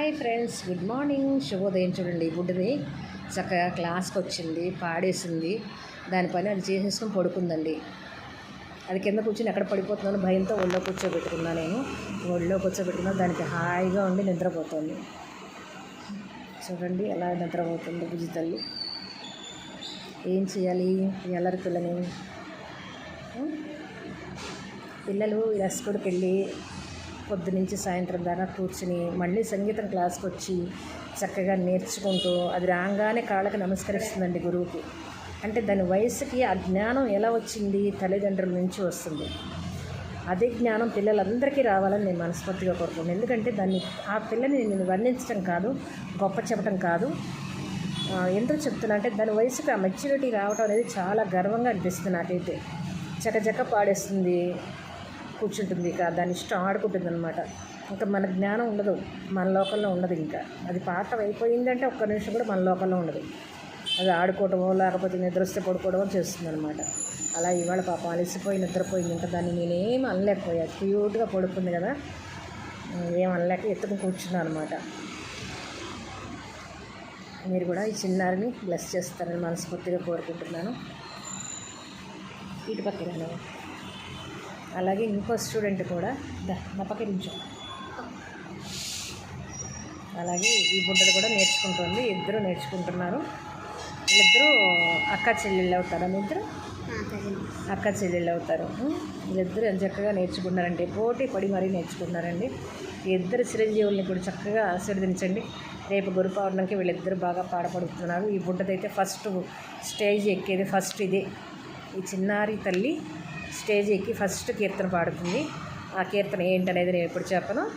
Hi friends good morning. శుభోదయం చూడండి. గుడ్ని బుడ్డది చక్కగా క్లాస్కి వచ్చింది పాడేసింది. దాని పని అది చేసేసుకొని పడుకుందండి. అది కింద కూర్చొని ఎక్కడ పడిపోతుందని భయంతో ఒళ్ళో కూర్చోబెట్టుకున్నా నేను. ఒళ్ళో కూర్చోబెట్టుకున్నా దానికి హాయిగా ఉండి నిద్రపోతుంది. చూడండి ఎలా నిద్రపోతుంది బుజ్జి తల్లి. ఏం చేయాలి? ఎల్లరి పిల్లని పిల్లలు ఇలా స్కూల్కి వెళ్ళి పొద్దు నుంచి సాయంత్రం దాకా కూర్చుని మళ్ళీ సంగీతం క్లాస్కి వచ్చి చక్కగా నేర్చుకుంటూ అది రాగానే కాళ్ళకి నమస్కరిస్తుందండి గురువుకి. అంటే దాని వయసుకి ఆ జ్ఞానం ఎలా వచ్చింది? తల్లిదండ్రుల నుంచి వస్తుంది. అదే జ్ఞానం పిల్లలందరికీ రావాలని నేను మనస్ఫూర్తిగా కోరుకున్నాను ఎందుకంటే దాన్ని ఆ పిల్లని నేను వర్ణించడం కాదు గొప్ప చెప్పడం కాదు. ఎందుకు చెప్తున్నా అంటే దాని వయసుకి ఆ మెచ్యూరిటీ రావడం అనేది చాలా గర్వంగా అనిపిస్తుంది నాకైతే. చకచక పాడేస్తుంది. కూర్చుంటుంది ఇక దాని ఇష్టం ఆడుకుంటుంది అనమాట ఇంకా మన జ్ఞానం ఉండదు మన లోకంలో ఉండదు ఇంకా. అది పాఠం అయిపోయిందంటే ఒక్క నిమిషం కూడా మన లోకంలో ఉండదు. అది ఆడుకోవటమో లేకపోతే నిద్రస్తే పడుకోవడమో చేస్తుంది అనమాట అలా ఇవాళ పాపం అలసిపోయి నిద్రపోయింది ఇంకా దాన్ని నేనేం అనలేకపోయా. క్యూట్గా పడుకుంది కదా ఏం అనలేక ఎత్తుకు కూర్చున్నాను అనమాట మీరు కూడా ఈ చిన్నారిని బ్లెస్ చేస్తారని మనస్ఫూర్తిగా కోరుకుంటున్నాను. ఇటు పక్కన అలాగే ఇంకో స్టూడెంట్ కూడా నా అలాగే ఈ బుడ్డది కూడా నేర్చుకుంటుంది ఇద్దరు నేర్చుకుంటున్నారు. వీళ్ళిద్దరూ అక్క చెల్లెళ్ళు అవుతారా మీ ఇద్దరు? అక్క చెల్లెళ్ళు అవుతారు? వీళ్ళిద్దరు ఎంత చక్కగా నేర్చుకున్నారంటే పోటీ పడి మరీ నేర్చుకున్నారండి. ఇద్దరు చిరంజీవుల్ని కూడా చక్కగా ఆశీర్వదించండి. రేపు గురు పౌర్ణమికి వీళ్ళిద్దరు బాగా పాడపడుతున్నారు. ఈ బుడ్డదైతే ఫస్ట్ స్టేజ్ ఎక్కేది ఫస్ట్ ఇదే. ఈ చిన్నారి తల్లి స్టేజ్ ఎక్కి ఫస్ట్ కీర్తన పాడుతుంది. ఆ కీర్తన ఏంటనేది నేను ఎప్పుడు చెప్పను.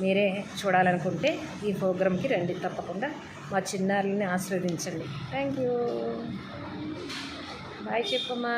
మీరే చూడాలనుకుంటే ఈ ప్రోగ్రామ్కి రండి తప్పకుండా. మా చిన్నారులని ఆస్వాదించండి థ్యాంక్ యూ. బాయ్ చెప్పమ్మా.